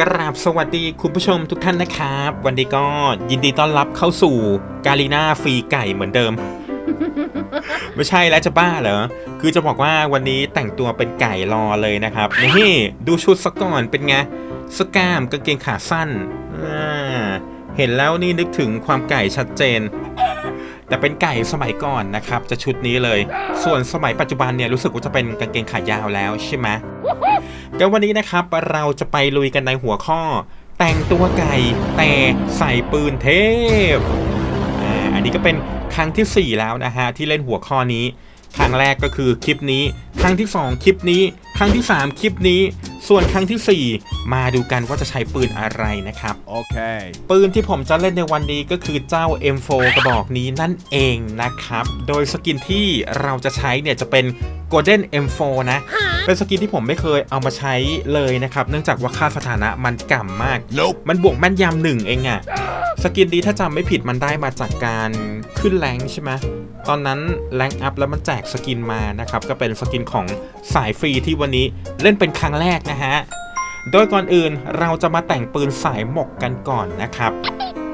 กราบสวัสดีคุณผู้ชมทุกท่านนะครับ วันนี้ก็ยินดีต้อนรับเข้าสู่กาลีนาฟรีไก่เหมือนเดิม ไม่ใช่แล้วจะบ้าเหรอ คือจะบอกว่าวันนี้แต่งตัวเป็นไก่รอเลยนะครับนี่ดูชุดสก่อนเป็นไงสก้ามกางเกงขาสั้น เห็นแล้วนี่นึกถึงความไก่ชัดเจน แต่เป็นไก่สมัยก่อนนะครับ จะชุดนี้เลย ส่วนสมัยปัจจุบันเนี่ยรู้สึกว่าจะเป็นกางเกงขายาวแล้วใช่ไหม เดี๋ยววันนี้นะครับเราจะไปลุยกันในหัวข้อ แต่งตัวไก่แต่ใส่ปืนเทพอ่าอันนี้ก็เป็นครั้งทีสี่ 4 แล้วนะฮะที่เล่นหัวข้อนี้ ครั้งแรกก็คือคลิปนี้ ครั้งที่ 2 คลิปนี้ ครั้งที่ 3 คลิปนี้ ส่วนครั้งทีสี่4 มาดูกันว่าจะใช้ปืนอะไรนะครับ Okay. ปืนที่ผมจะเล่นในวันนี้ก็คือเจ้า M4 กระบอกนี้นั่นเองนะครับ โดยสกินที่เราจะใช้เนี่ยจะเป็น Golden M4 นะ เป็นสกินที่ผมไม่เคยเอามาใช้เลยนะครับ เนื่องจากว่าค่าสถานะมันก่ำมาก Nope. มันบวกแม่นยำหนึ่งเองอะสกินนี้ถ้าจำไม่ผิดมันได้มาจากการขึ้นแรงค์ใช่ไหมตอนนั้นแรงค์อัพแล้วมันแจกสกินมานะครับ ก็เป็นสกินของสายฟรีที่วันนี้เล่นเป็นครั้งแรกนะฮะ โดยก่อนอื่นเราจะมาแต่งปืนสายหมกกันก่อนนะครับ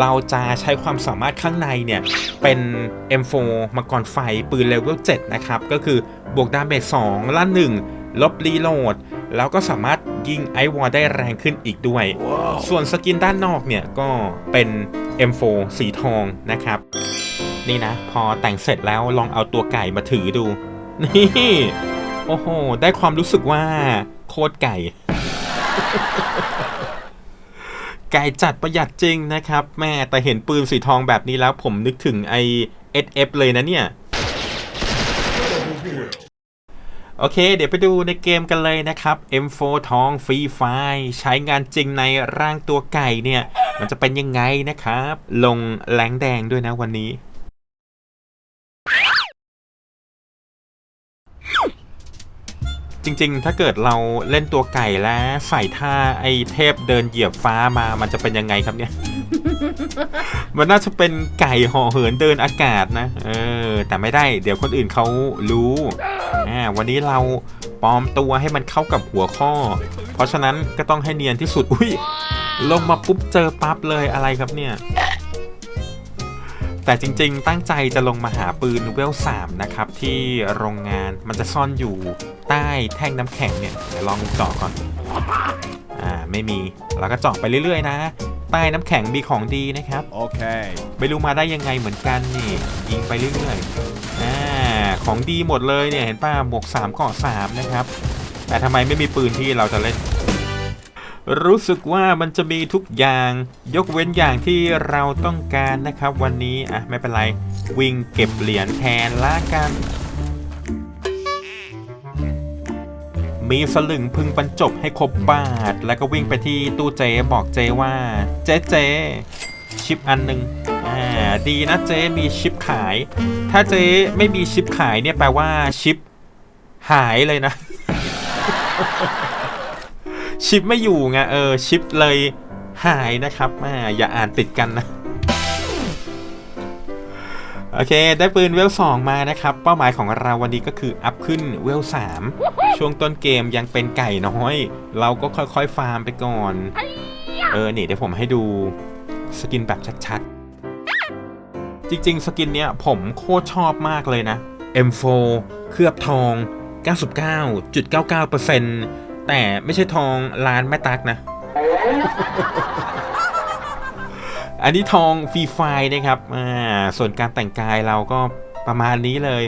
เราจะใช้ความสามารถข้างในเนี่ย เป็น M4 มังกรไฟปืนเลเวล7นะครับ ก็คือบวกดาเมจ2ละ1 ลบรีโหลด แล้วก็สามารถยิงไอวอลได้แรงขึ้นอีกด้วยส่วนสกินด้านนอกเนี่ยก็เป็น M4 สีทองนะครับ นี่นะ พอแต่งเสร็จแล้วลองเอาตัวไก่มาถือดู นี่ โอ้โห ได้ความรู้สึกว่าโคตรไก่ ไก่จัดประหยัดจริงนะครับ แม่แต่เห็นปืนสีทองแบบนี้แล้วผมนึกถึงไอ SF เลยนะเนี่ย โอเค เดี๋ยวไปดูในเกมกันเลยนะครับ M4 ทองฟรีไฟใช้งานจริงในร่างตัวไก่เนี่ย มันจะเป็นยังไงนะครับ ลงแรงแดงด้วยนะวันนี้ จริงๆ ถ้าเกิดเราเล่นตัวไก่แล้วใส่ท่าไอ้เทพเดินเหยียบฟ้ามามันจะเป็นยังไงครับเนี่ย มันน่าจะเป็นไก่ห่อเหินเดินอากาศนะ เออ แต่ไม่ได้เดี๋ยวคนอื่นเขารู้อ่าวันนี้เราปลอมตัวให้มันเข้ากับหัวข้อ เพราะฉะนั้นก็ต้องให้เนียนที่สุด อุ้ยลงมาปุ๊บเจอปั๊บเลยอะไรครับเนี่ย แต่จริงๆ ตั้งใจจะลงมาหาปืนเวล3นะครับ ที่โรงงานมันจะซ่อนอยู่ใต้แท่งน้ำแข็งเนี่ยเดี๋ยวลองเจาะก่อน อ่าไม่มี แล้วก็เจาะไปเรื่อยๆ นะ ใต้น้ำแข็งมีของดีนะครับ Okay. ไม่รู้มาได้ยังไงเหมือนกันนี่ ยิงไปเรื่อยๆอ่าของดีหมดเลยเนี่ยเห็นป่ะหมวก3เกาะ3นะครับ แต่ทำไมไม่มีปืนที่เราจะเล่น รู้สึกว่ามันจะมีทุกอย่าง ยกเว้นอย่างที่เราต้องการนะครับ วันนี้อะไม่เป็นไร วิ่งเก็บเหรียญแทนละกัน มีสลึงพึงบรรจบให้ครบบาท แล้วก็วิ่งไปที่ตู้เจบอกเจว่า เจ๊เจชิปอันหนึ่งอ่าดีนะเจมีชิปขาย ถ้าเจไม่มีชิปขายเนี่ยแปลว่าชิปหายเลยนะ ชิปไม่อยู่ไงเออชิปเลยหายนะครับแม่อย่าอ่านติดกันนะโอเค ได้ปืนเวล2มานะครับ เป้าหมายของเราวันนี้ก็คืออัพขึ้นเวล3 ช่วงต้นเกมยังเป็นไก่น้อย เราก็ค่อยๆฟาร์มไปก่อน เออ นี่เดี๋ยวผมให้ดูสกินแบบชัดๆ จริงๆ สกินเนี้ยผมโคตรชอบมากเลยนะ M4 เคลือบทอง 99.99%แต่ไม่ใช่ทองล้านแม่ตักนะ อันนี้ทองฟรีไฟล์นะครับ อ่า ส่วนการแต่งกายเราก็ประมาณนี้เลย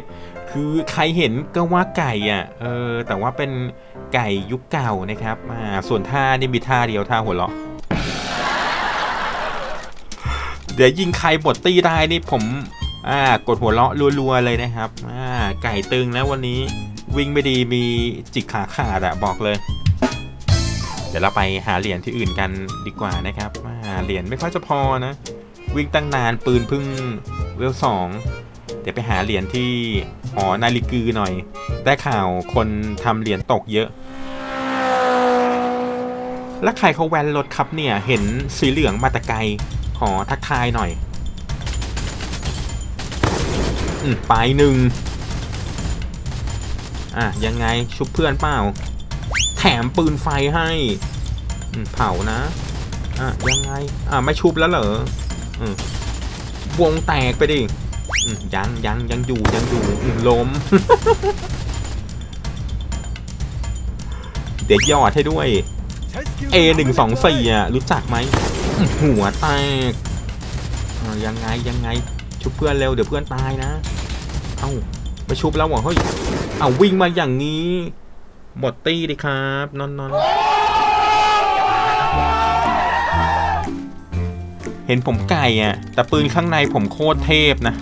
คือใครเห็นก็ว่าไก่อะ เออ แต่ว่าเป็นไก่ยุคเก่านะครับอ่าส่วนท่านี่มีท่าเดียวท่าหัวเราะ เดี๋ยวยิงใครบดตีได้นี่ผม อ่า กดหัวเราะรัวๆเลยนะครับ อ่า ไก่ตึงนะวันนี้ วิ่งไม่ดีมีจิกขาขาดอะบอกเลย เดี๋ยวเราไปหาเหรียญที่อื่นกันดีกว่านะครับ อ่า เหรียญไม่ค่อยจะพอนะ วิ่งตั้งนานปืนพึ่งเวลสอง เดี๋ยวไปหาเหรียญที่หอนาฬิกือหน่อย ได้ข่าวคนทำเหรียญตกเยอะ แล้วใครเขาแวนรถครับเนี่ย เห็นสีเหลืองมาต่ไกลขอทักทายหน่อย อืมไปหนึ่งอะ ยังไงชุบเพื่อนเปล่า แถมปืนไฟให้อืมเผานะ อะ ยังไง อะ ไม่ชุบแล้วเหรออืมวงแตกไปดิ อืมยังยังยังอยู่ยังอยู่อืมล้ม เด็กยอดให้ด้วย A หนึ่งสองสี่อะรู้จักไหมอื้อหัวแตกอะยังไงยังไงชุบเพื่อนเร็วเดี๋ยวเพื่อนตายนะ เอ้าไปชุบแล้วเหรอเฮ้ยเอาวิ่งมาอย่างนี้ หมดตี้ดิครับนอนนอนเห็นผมไก่อะแต่ปืนข้างในผมโคตรเทพนะ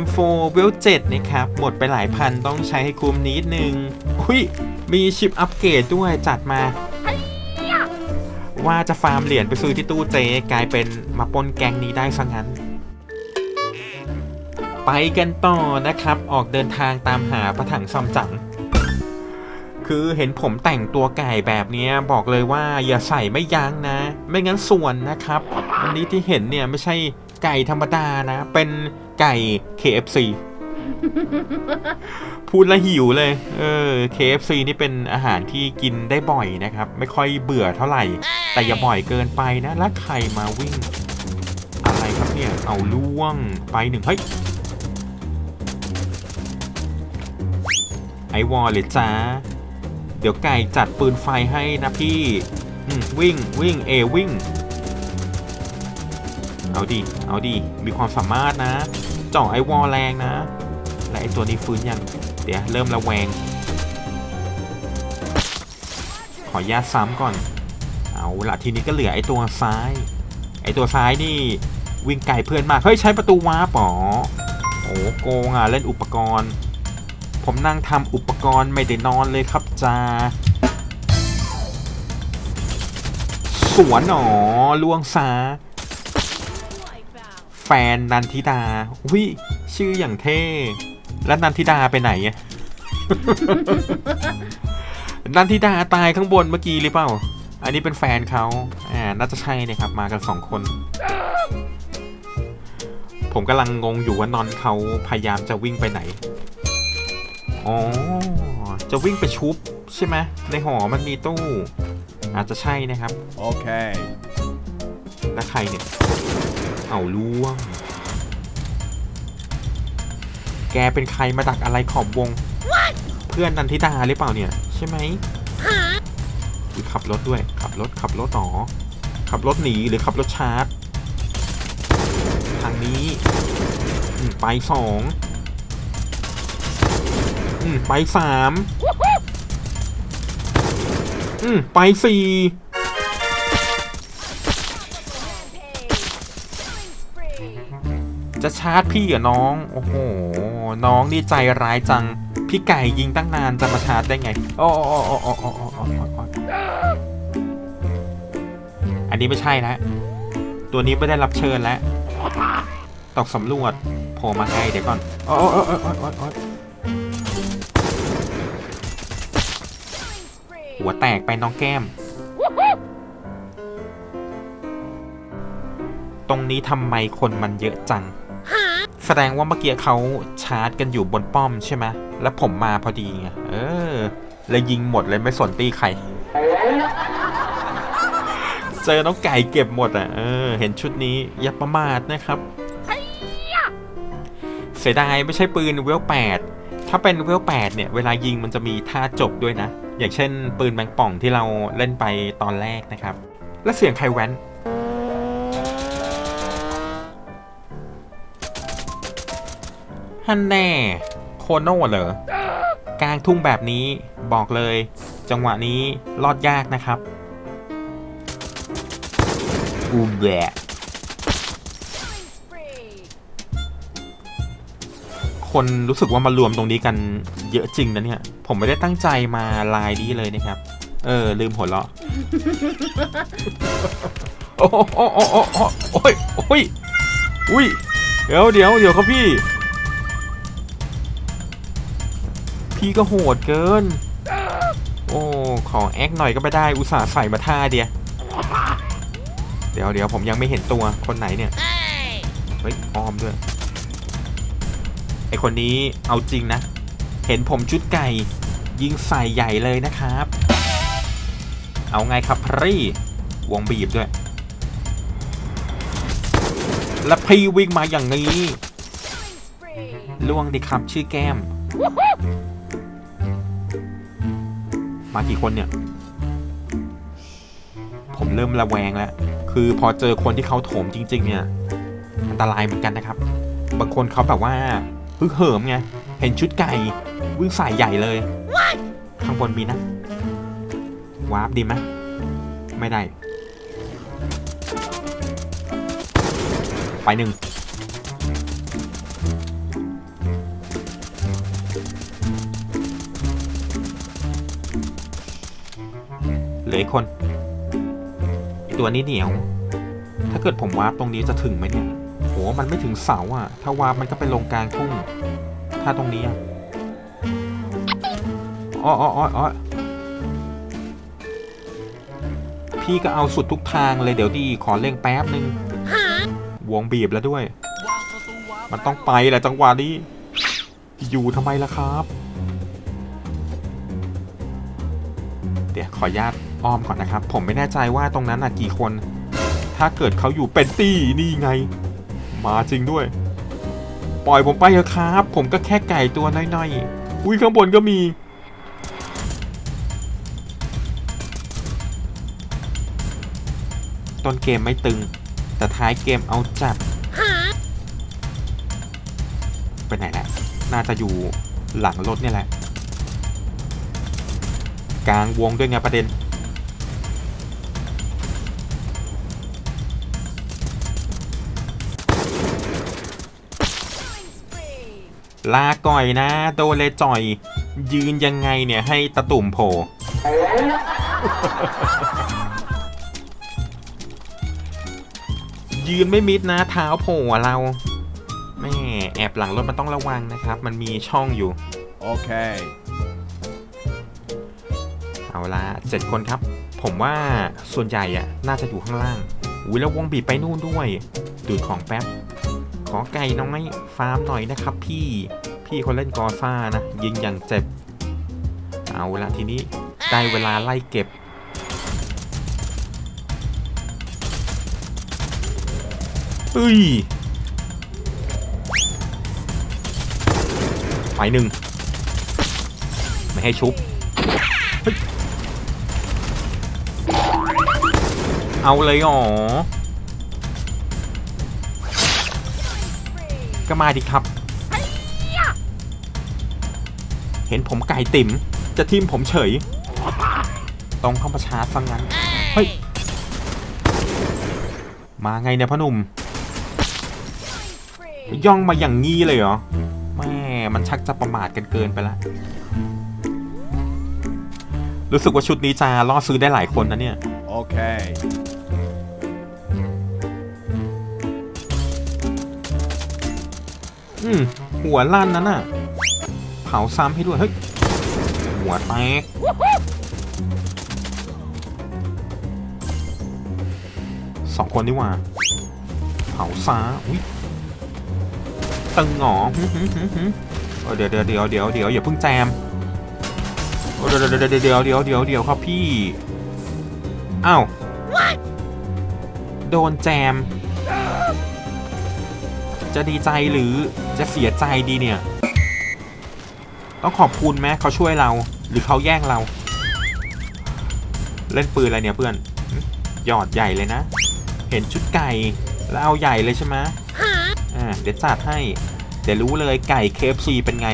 M4 เวล7นะครับ หมดไปหลายพันต้องใช้ให้คุ้มนิดนึง อุ้ย มีชิปอัปเกรดด้วยจัดมา ว่าจะฟาร์มเหรียญไปซื้อที่ตู้เจกลายเป็นมาปนแกงนี้ได้ซะงั้น ไปกันต่อนะครับ ออกเดินทางตามหาพระถังซอมจั๋ง คือเห็นผมแต่งตัวไก่แบบนี้บอกเลยว่าอย่าใส่ไม่ยั้งนะ ไม่งั้นส่วนนะครับอันนี้ที่เห็นเนี่ยไม่ใช่ไก่ธรรมดานะ เป็นไก่ KFC พูดและหิวเลย เออ KFC นี่เป็นอาหารที่กินได้บ่อยนะครับ ไม่ค่อยเบื่อเท่าไหร่ แต่อย่าบ่อยเกินไปนะ แล้วใครมาวิ่ง อะไรครับเนี่ย เอาล่วงไปหนึ่งเฮ้ย ไอวอลเลยจ้า เดี๋ยวไก่จัดปืนไฟให้นะพี่วิ่งวิ่งเอวิ่ง เอาดิเอาดิมีความสามารถนะเจาะไอวอลแรงนะ และไอตัวนี้ฟื้นยัง เดี๋ยวเริ่มระแวง ขออนุญาตซ้ำก่อน เอาละทีนี้ก็เหลือไอตัวซ้าย ไอตัวซ้ายนี่วิ่งไกลเพื่อนมาก เฮ้ย ใช้ประตูวาปเหรอโอ้โกงอะ เล่นอุปกรณ์ ผมนั่งทำอุปกรณ์ไม่ได้นอนเลยครับจ้าสวนหนอล่วงซาแฟนนันทิดาวิชื่ออย่างเท่ แล้วนันทิดาไปไหนนันทิดาตายข้างบนเมื่อกี้หรือเปล่า อันนี้เป็นแฟนเขาอ่าน่าจะใช่นะครับ มากันสองคน ผมกำลังงงอยู่ว่านอนเขาพยายามจะวิ่งไปไหน อ๋อ จะวิ่งไปชุบใช่ไหมในหอมันมีตู้ อาจจะใช่นะครับ Okay. แล้วใครเนี่ย เอาล่วง แกเป็นใครมาดักอะไรขอบวง เพื่อนนันทิดาหรือเปล่าเนี่ย ใช่ไหมอุ๊ยขับรถด้วย ขับรถ ขับรถต่อ ขับรถหนีหรือขับรถชาร์จ ทางนี้อืมไปสอง อืมไปสามอืมไปสี่จะชาร์จพี่กับน้อง โอ้โห น้องนี่ใจร้ายจัง พี่ไก่ยิงตั้งนานจะมาชาร์จได้ไงโอ้โอ้โอ้โอ้โอ้โอ้โอ้อันนี้ไม่ใช่นะตัวนี้ไม่ได้รับเชิญแล้วตกสำรวจโผล่มาให้เดี๋ยวก่อนโอ้โอ้โอ้โอ้โอ้ หัวแตกไปน้องแก้ม ตรงนี้ทำไมคนมันเยอะจัง แสดงว่าเมื่อกี้เขาชาร์จกันอยู่บนป้อมใช่ไหมแล้วผมมาพอดีไง เออเลยยิงหมดเลยไม่สนตีใคร เจอน้องไก่เก็บหมดอะ เออ เห็นชุดนี้อย่าประมาทนะครับเสียดายไม่ใช่ปืนเวลแปดถ้าเป็นเวลแปดเนี่ย เวลายิงมันจะมีท่าจบด้วยนะ อย่างเช่น ปืนแมงป่องที่เราเล่นไปตอนแรกนะครับ และเสียงใครแว้นฮันแน่โคโน่เหรอกลางทุ่งแบบนี้บอกเลย จังหวะนี้รอดยากนะครับอูแบะ คนรู้สึกว่ามารวมตรงนี้กันเยอะจริงนะเนี่ย ผมไม่ได้ตั้งใจมาไลายนี้เลยนะครับ เออ ลืมหัวเราะโอ้โหโอ้โหโอ้โหโอ้ยโอ้ยอุ้ยเดี๋ยวเดี๋ยวเดี๋ยวครับพี่ พี่ก็โหดเกิน โอ้ขอแอคหน่อยก็ไม่ได้อุตส่าห์ใส่มาท่าเดียวเดี๋ยวเดี๋ยวผมยังไม่เห็นตัวคนไหนเนี่ย เฮ้ยออมด้วย ไอคนนี้เอาจริงนะ เห็นผมชุดไก่ ยิงใส่ใหญ่เลยนะครับ เอาไงครับพรีวงบีบด้วย แล้วพี่วิ่งมาอย่างนี้ล่วงดิครับชื่อแก้ม มากี่คนเนี่ย ผมเริ่มระแวงแล้ว คือพอเจอคนที่เขาโถมจริง ๆ เนี่ย อันตรายเหมือนกันนะครับ บางคนเขาแบบว่า ฮึกเหิมไง เห็นชุดไก่วิ่งใส่ใหญ่เลย ข้างบนมีนะ วาร์ปดีไหมไม่ได้ ไปหนึ่งเหลืออกคน ตัวนี้เหนียว ถ้าเกิดผมวาร์ปตรงนี้จะถึงไหมเนี่ย โหมันไม่ถึงเสาอะ ถ้าวาร์ปมันก็ไปลงกลางทุ่ง ถ้าตรงนี้อะอ๋ออ๋ออ๋อพี่ก็เอาสุดทุกทางเลยเดี๋ยวดีขอเล่งแป๊บนึง วงบีบแล้วด้วย มันต้องไปแหละจังหวะนี้ อยู่ทำไมล่ะครับ เดี๋ยวขออนุญาตอ้อมก่อนนะครับ ผมไม่แน่ใจว่าตรงนั้นน่ะกี่คน ถ้าเกิดเขาอยู่เป็นตี้นี่ไง มาจริงด้วย ปล่อยผมไปเถอะครับ ผมก็แค่ไก่ตัวน้อยๆ อุ้ยข้างบนก็มี ต้นเกมไม่ตึง แต่ท้ายเกมเอาจัดไปไหนแหละ น่าจะอยู่หลังรถเนี่ยแหละ กลางวงด้วยไงประเด็น ลาก่อยนะ โดนเลยจ่อย ยืนยังไงเนี่ยให้ตะตุ่มโผล่ยืนไม่มิดนะเท้าโผล่อะเราแม่แอบหลังรถมันต้องระวังนะครับ มันมีช่องอยู่ Okay. เอาละเจ็ดคนครับ ผมว่าส่วนใหญ่อะน่าจะอยู่ข้างล่างอุ้ยแล้ววงบีบไปนู่นด้วย ดูดของแป๊บ ขอไก่น้อยฟาร์มหน่อยนะครับ พี่พี่คนเล่นกอซ่านะ ยิงอย่างเจ็บ เอาละทีนี้ได้เวลาไล่เก็บเฮ้ยไปหนึ่งไม่ให้ชุบ เอาเลยอ๋อ ก็มาดิครับ เห็นผมไก่ติ่มจะทิมผมเฉย ต้องเข้ามาชาร์จฟังงั้น เฮ้ย มาไงเนี่ยพ่อหนุ่ม ย่องมาอย่างงี้เลยเหรอ แม่ มันชักจะประมาทกันเกินไปละ รู้สึกว่าชุดนี้จะล่อซื้อได้หลายคนนะเนี่ย Okay. อื มหัวลั่นนั้นน่ะ เผาซ้ำให้ด้วย เฮ้ย หัวแตกสองคนนี่ว่า เผาซ้าอุ้ยตึงหงอเดี๋ยวเดี๋ยวเดี๋ยวเดี๋ยวเดี๋ยวอย่าเพิ่งแจมเออเดี๋ยวเดี๋ยวเดี๋ยวเดี๋ยวเดี๋ยวเดี๋ยวครับพี่ อ้าว โดนแจม จะดีใจหรือจะเสียใจดีเนี่ย ต้องขอบคุณแม้เขาช่วยเรา หรือเขาแย่งเรา เล่นปืนอะไรเนี่ยเพื่อนหยอดใหญ่เลยนะ เห็นชุดไก่แล้วเอาใหญ่เลยใช่ไหมอ่าเดี๋ยวจัดให้ เดี๋ยวรู้เลยไก่เคฟซีเป็นไง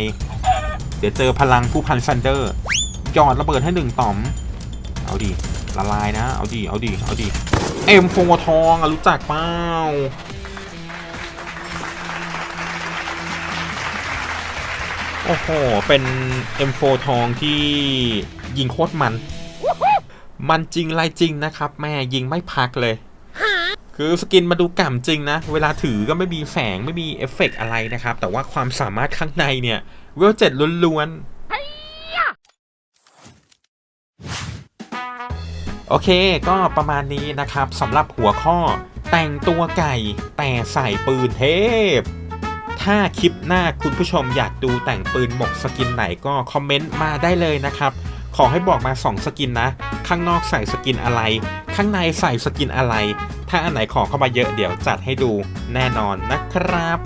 เดี๋ยวเจอพลังผู้พันซันเดอร์หยอดระเบิดให้หนึ่งต่อม เอาดิละลายนะ เอาดิเอาดิเอาดิเอ็มโฟทองอะรู้จักเปล่า โอ้โห เป็น M4 ทองที่ยิงโคตรมัน มันจริงไรจริงนะครับ แม่ยิงไม่พักเลย คือสกินมาดูก่ำจริงนะ เวลาถือก็ไม่มีแสงไม่มีเอฟเฟกต์อะไรนะครับ แต่ว่าความสามารถข้างในเนี่ย เวลเจ็ดล้วนๆ โอเค ก็ประมาณนี้นะครับสำหรับหัวข้อแต่งตัวไก่แต่ใส่ปืนเทพ ถ้าคลิปหน้าคุณผู้ชมอยากดูแต่งปืนหมกสกินไหนก็คอมเมนต์มาได้เลยนะครับ ขอให้บอกมา 2 สกินนะ ข้างนอกใส่สกินอะไร ข้างในใส่สกินอะไร ถ้าอันไหนขอเข้ามาเยอะเดี๋ยวจัดให้ดูแน่นอนนะครับ